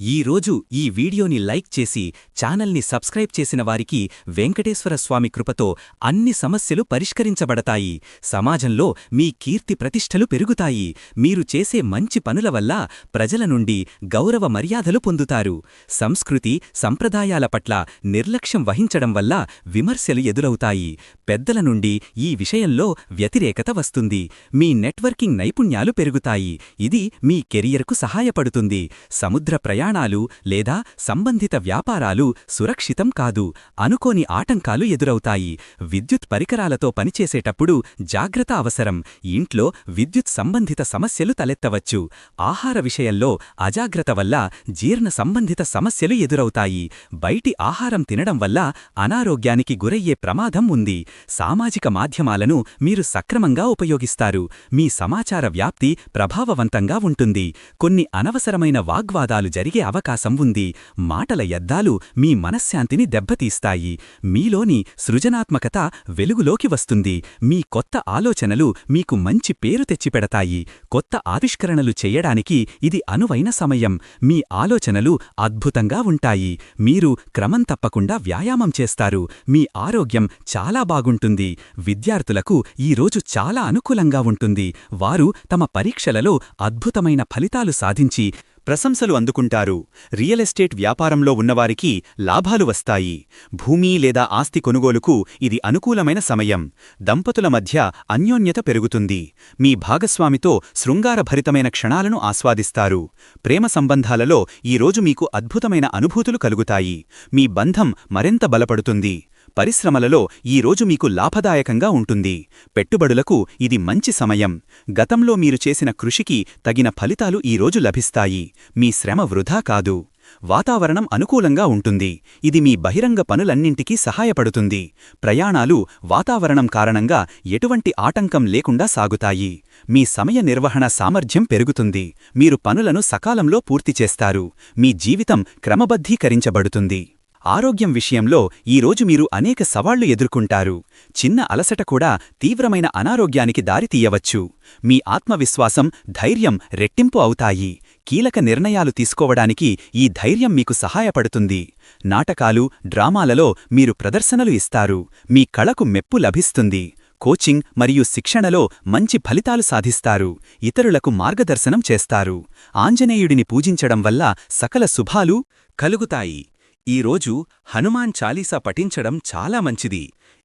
ఈ రోజు ఈ వీడియోని లైక్ చేసి ఛానల్ని సబ్స్క్రైబ్ చేసిన వారికి వెంకటేశ్వర స్వామి కృపతో అన్ని సమస్యలు పరిష్కరించబడతాయి. సమాజంలో మీ కీర్తి ప్రతిష్టలు పెరుగుతాయి. మీరు చేసే మంచి పనుల వల్ల ప్రజల నుండి గౌరవ మర్యాదలు పొందుతారు. సంస్కృతి సంప్రదాయాల పట్ల నిర్లక్ష్యం వహించడం వల్ల విమర్శలు ఎదురవుతాయి. పెద్దల నుండి ఈ విషయంలో వ్యతిరేకత వస్తుంది. మీ నెట్వర్కింగ్ నైపుణ్యాలు పెరుగుతాయి. ఇది మీ కెరియర్కు సహాయపడుతుంది. సముద్ర ప్రయాణాలు లేదా సంబంధిత వ్యాపారాలు సురక్షితం కాదు. అనుకోని ఆటంకాలు ఎదురవుతాయి. విద్యుత్ పరికరాలతో పనిచేసేటప్పుడు జాగ్రత్త అవసరం. ఇంట్లో విద్యుత్ సంబంధిత సమస్యలు తలెత్తవచ్చు. ఆహార విషయంలో అజాగ్రత్త వల్ల జీర్ణ సంబంధిత సమస్యలు ఎదురవుతాయి. బయటి ఆహారం తినడం వల్ల అనారోగ్యానికి గురయ్యే ప్రమాదం ఉంది. సామాజిక మాధ్యమాలను మీరు సక్రమంగా ఉపయోగిస్తారు. మీ సమాచార వ్యాప్తి ప్రభావవంతంగా ఉంటుంది. కొన్ని అనవసరమైన వాగ్వాదాలు జరిగి అవకాశం ఉంది. మాటల యద్దాలు మీ మనశ్శాంతిని దెబ్బతీస్తాయి. మీలోని సృజనాత్మకత వెలుగులోకి వస్తుంది. మీ కొత్త ఆలోచనలు మీకు మంచి పేరు తెచ్చిపెడతాయి. కొత్త ఆవిష్కరణలు చేయడానికి ఇది అనువైన సమయం. మీ ఆలోచనలు అద్భుతంగా ఉంటాయి. మీరు క్రమం తప్పకుండా వ్యాయామం చేస్తారు. మీ ఆరోగ్యం చాలా బాగుంటుంది. విద్యార్థులకు ఈ రోజు చాలా అనుకూలంగా ఉంటుంది. వారు తమ పరీక్షలలో అద్భుతమైన ఫలితాలు సాధించి ప్రశంసలు అందుకుంటారు. రియల్ ఎస్టేట్ వ్యాపారంలో ఉన్నవారికి లాభాలు వస్తాయి. భూమి లేదా ఆస్తి కొనుగోలుకు ఇది అనుకూలమైన సమయం. దంపతుల మధ్య అన్యోన్యత పెరుగుతుంది. మీ భాగస్వామితో శృంగారభరితమైన క్షణాలను ఆస్వాదిస్తారు. ప్రేమ సంబంధాలలో ఈరోజు మీకు అద్భుతమైన అనుభూతులు కలుగుతాయి. మీ బంధం మరింత బలపడుతుంది. పరిశ్రమలలో ఈ రోజు మీకు లాభదాయకంగా ఉంటుంది. పెట్టుబడులకు ఇది మంచి సమయం. గతంలో మీరు చేసిన కృషికి తగిన ఫలితాలు ఈ రోజు లభిస్తాయి. మీ శ్రమ వృధా కాదు. వాతావరణం అనుకూలంగా ఉంటుంది. ఇది మీ బహిరంగ పనులన్నింటికీ సహాయపడుతుంది. ప్రయాణాలు వాతావరణం కారణంగా ఎటువంటి ఆటంకం లేకుండా సాగుతాయి. మీ సమయ నిర్వహణ సామర్థ్యం పెరుగుతుంది. మీరు పనులను సకాలంలో పూర్తి చేస్తారు. మీ జీవితం క్రమబద్ధీకరించబడుతుంది. ఆరోగ్యం విషయంలో ఈరోజు మీరు అనేక సవాళ్ళు ఎదుర్కొంటారు. చిన్న అలసట కూడా తీవ్రమైన అనారోగ్యానికి దారితీయవచ్చు మీ ఆత్మవిశ్వాసం ధైర్యం రెట్టింపు అవుతాయి. కీలక నిర్ణయాలు తీసుకోవడానికి ఈ ధైర్యం మీకు సహాయపడుతుంది. నాటకాలు డ్రామాలలో మీరు ప్రదర్శనలు ఇస్తారు. మీ కళకు మెప్పు లభిస్తుంది. కోచింగ్ మరియు శిక్షణలో మంచి ఫలితాలు సాధిస్తారు. ఇతరులకు మార్గదర్శనం చేస్తారు. ఆంజనేయుడిని పూజించడం వల్ల సకల శుభాలు కలుగుతాయి. ఈరోజు హనుమాన్ చాలీసా పఠించడం చాలా మంచిది.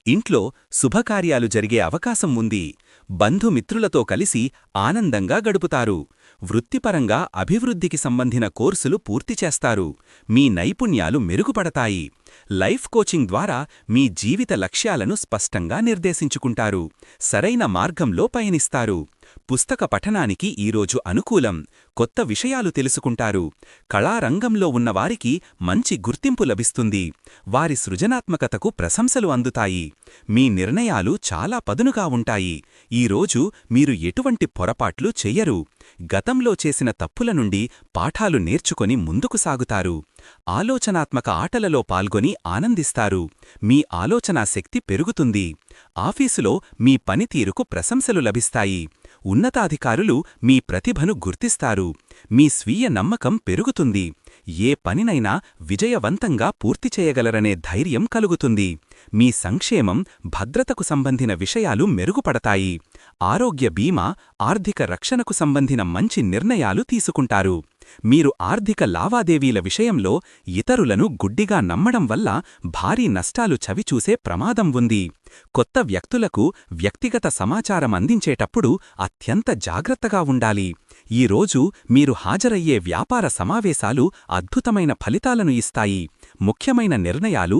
ఇంట్లో శుభకార్యాలు జరిగే అవకాశం ఉంది. బంధుమిత్రులతో కలిసి ఆనందంగా గడుపుతారు. వృత్తిపరంగా అభివృద్ధికి సంబంధిన కోర్సులు పూర్తి చేస్తారు. మీ నైపుణ్యాలు మెరుగుపడతాయి. లైఫ్ కోచింగ్ ద్వారా మీ జీవిత లక్ష్యాలను స్పష్టంగా నిర్దేశించుకుంటారు సరైన మార్గంలో పయనిస్తారు. పుస్తక పఠనానికి ఈరోజు అనుకూలం కొత్త విషయాలు తెలుసుకుంటారు. కళారంగంలో ఉన్నవారికి మంచి గుర్తింపు లభిస్తుంది. వారి సృజనాత్మకతకు ప్రశంసలు అందుతాయి. మీ నిర్ణయాలు చాలా పదునుగా ఉంటాయి. ఈరోజు మీరు ఎటువంటి పొరపాట్లు చెయ్యరు. గతంలో చేసిన తప్పుల నుండి పాఠాలు నేర్చుకొని ముందుకు సాగుతారు. ఆలోచనాత్మక ఆటలలో పాల్గొని ఆనందిస్తారు. మీ ఆలోచనా శక్తి పెరుగుతుంది. ఆఫీసులో మీ పనితీరుకు ప్రశంసలు లభిస్తాయి. ఉన్నతాధికారులు మీ ప్రతిభను గుర్తిస్తారు. మీ స్వీయ నమ్మకం పెరుగుతుంది. ఏ పనినైనా విజయవంతంగా పూర్తి చేయగలరనే ధైర్యం కలుగుతుంది. మీ సంక్షేమం భద్రతకు సంబంధిన విషయాలు మెరుగుపడతాయి. ఆరోగ్య బీమా ఆర్థిక రక్షణకు సంబంధిన మంచి నిర్ణయాలు తీసుకుంటారు. మీరు ఆర్థిక లావాదేవీల విషయంలో ఇతరులను గుడ్డిగా నమ్మడం వల్ల భారీ నష్టాలు చవిచూసే ప్రమాదం ఉంది. కొత్త వ్యక్తులకు వ్యక్తిగత సమాచారం అందించేటప్పుడు అత్యంత జాగ్రత్తగా ఉండాలి. ఈరోజు మీరు హాజరయ్యే వ్యాపార సమావేశాలు అద్భుతమైన ఫలితాలను ఇస్తాయి. ముఖ్యమైన నిర్ణయాలు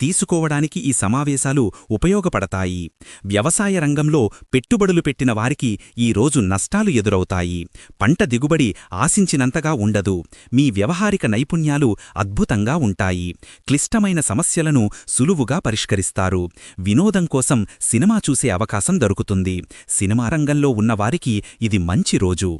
తీసుకోవడానికి ఈ సమావేశాలు ఉపయోగపడతాయి. వ్యవసాయ రంగంలో పెట్టుబడులు పెట్టిన వారికి ఈ రోజు నష్టాలు ఎదురవుతాయి. పంట దిగుబడి ఆశించినంతగా ఉండదు. మీ వ్యవహారిక నైపుణ్యాలు అద్భుతంగా ఉంటాయి. క్లిష్టమైన సమస్యలను సులువుగా పరిష్కరిస్తారు. వినోదం కోసం సినిమా చూసే అవకాశం దొరుకుతుంది. సినిమా రంగంలో ఉన్నవారికి ఇది మంచి రోజు.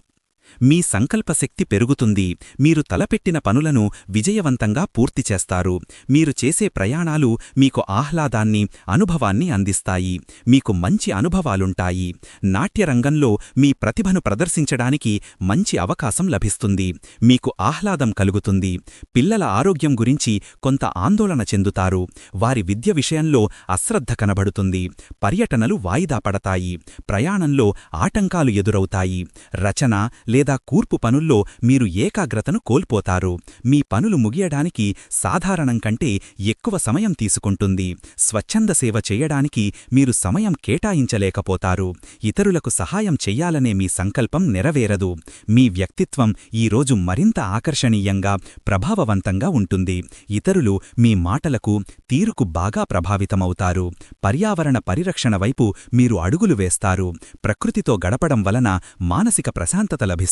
మీ సంకల్పశక్తి పెరుగుతుంది. మీరు తలపెట్టిన పనులను విజయవంతంగా పూర్తి చేస్తారు. మీరు చేసే ప్రయాణాలు మీకు ఆహ్లాదాన్ని అనుభవాన్ని అందిస్తాయి. మీకు మంచి అనుభవాలుంటాయి. నాట్యరంగంలో మీ ప్రతిభను ప్రదర్శించడానికి మంచి అవకాశం లభిస్తుంది. మీకు ఆహ్లాదం కలుగుతుంది. పిల్లల ఆరోగ్యం గురించి కొంత ఆందోళన చెందుతారు. వారి విద్య విషయంలో అశ్రద్ధ కనబడుతుంది. పర్యటనలు వాయిదా పడతాయి. ప్రయాణంలో ఆటంకాలు ఎదురవుతాయి. రచన లేదా లేదా కూర్పు పనుల్లో మీరు ఏకాగ్రతను కోల్పోతారు. మీ పనులు ముగియడానికి సాధారణం కంటే ఎక్కువ సమయం తీసుకుంటుంది. స్వచ్ఛంద సేవ చేయడానికి మీరు సమయం కేటాయించలేకపోతారు. ఇతరులకు సహాయం చెయ్యాలనే మీ సంకల్పం నెరవేరదు. మీ వ్యక్తిత్వం ఈరోజు మరింత ఆకర్షణీయంగా ప్రభావవంతంగా ఉంటుంది. ఇతరులు మీ మాటలకు తీరుకు బాగా ప్రభావితమవుతారు. పర్యావరణ పరిరక్షణ వైపు మీరు అడుగులు వేస్తారు. ప్రకృతితో గడపడం వలన మానసిక ప్రశాంతత లభిస్తుంది.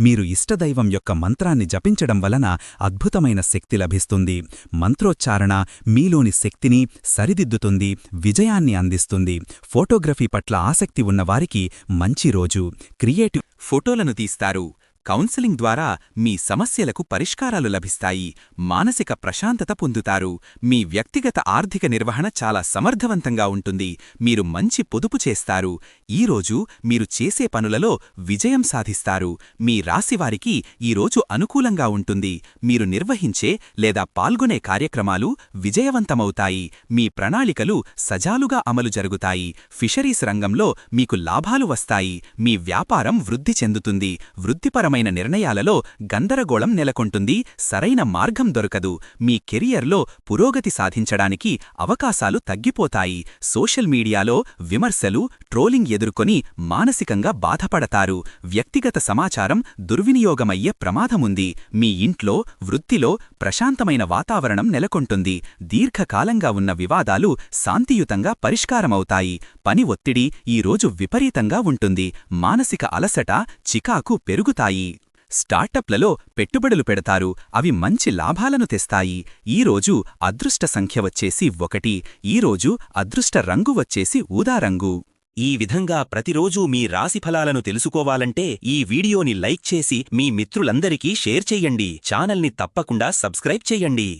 మీరు ఇష్టదైవం యొక్క మంత్రాన్ని జపించడం వలన అద్భుతమైన శక్తి లభిస్తుంది. మంత్రోచ్చారణ మీలోని శక్తిని సరిదిద్దుతుంది విజయాన్ని అందిస్తుంది. ఫోటోగ్రఫీ పట్ల ఆసక్తి ఉన్నవారికి మంచి రోజు. క్రియేటివ్ ఫోటోలను తీస్తారు. కౌన్సెలింగ్ ద్వారా మీ సమస్యలకు పరిష్కారాలు లభిస్తాయి. మానసిక ప్రశాంతత పొందుతారు. మీ వ్యక్తిగత ఆర్థిక నిర్వహణ చాలా సమర్థవంతంగా ఉంటుంది. మీరు మంచి పొదుపు చేస్తారు. ఈరోజు మీరు చేసే పనులలో విజయం సాధిస్తారు. మీ రాశివారికి ఈరోజు అనుకూలంగా ఉంటుంది. మీరు నిర్వహించే లేదా పాల్గొనే కార్యక్రమాలు విజయవంతమవుతాయి. మీ ప్రణాళికలు సజాలుగా అమలు జరుగుతాయి. ఫిషరీస్ రంగంలో మీకు లాభాలు వస్తాయి. మీ వ్యాపారం వృద్ధి చెందుతుంది. వృత్తిపరమైన నిర్ణయాలలో గందరగోళం నెలకొంటుంది సరైన మార్గం దొరకదు. మీ కెరియర్లో పురోగతి సాధించడానికి అవకాశాలు తగ్గిపోతాయి. సోషల్ మీడియాలో విమర్శలు ట్రోలింగ్ ఎదుర్కొని మానసికంగా బాధపడతారు. వ్యక్తిగత సమాచారం దుర్వినియోగమయ్యే ప్రమాదముంది. మీ ఇంట్లో వృత్తిలో ప్రశాంతమైన వాతావరణం నెలకొంటుంది. దీర్ఘకాలంగా ఉన్న వివాదాలు శాంతియుతంగా పరిష్కారమవుతాయి. పని ఒత్తిడి ఈరోజు విపరీతంగా ఉంటుంది. మానసిక అలసట చికాకు పెరుగుతాయి. స్టార్టప్లలో పెట్టుబడులు పెడతారు. అవి మంచి లాభాలను తెస్తాయి. ఈరోజు అదృష్ట సంఖ్య వచ్చేసి ఒకటి. ఈరోజు అదృష్ట రంగు వచ్చేసి ఊదా రంగు. ఈ విధంగా ప్రతిరోజూ మీ రాశిఫలాలను తెలుసుకోవాలంటే ఈ వీడియోని లైక్ చేసి మీ మిత్రులందరికీ షేర్ చెయ్యండి ఛానల్ని తప్పకుండా సబ్స్క్రైబ్ చెయ్యండి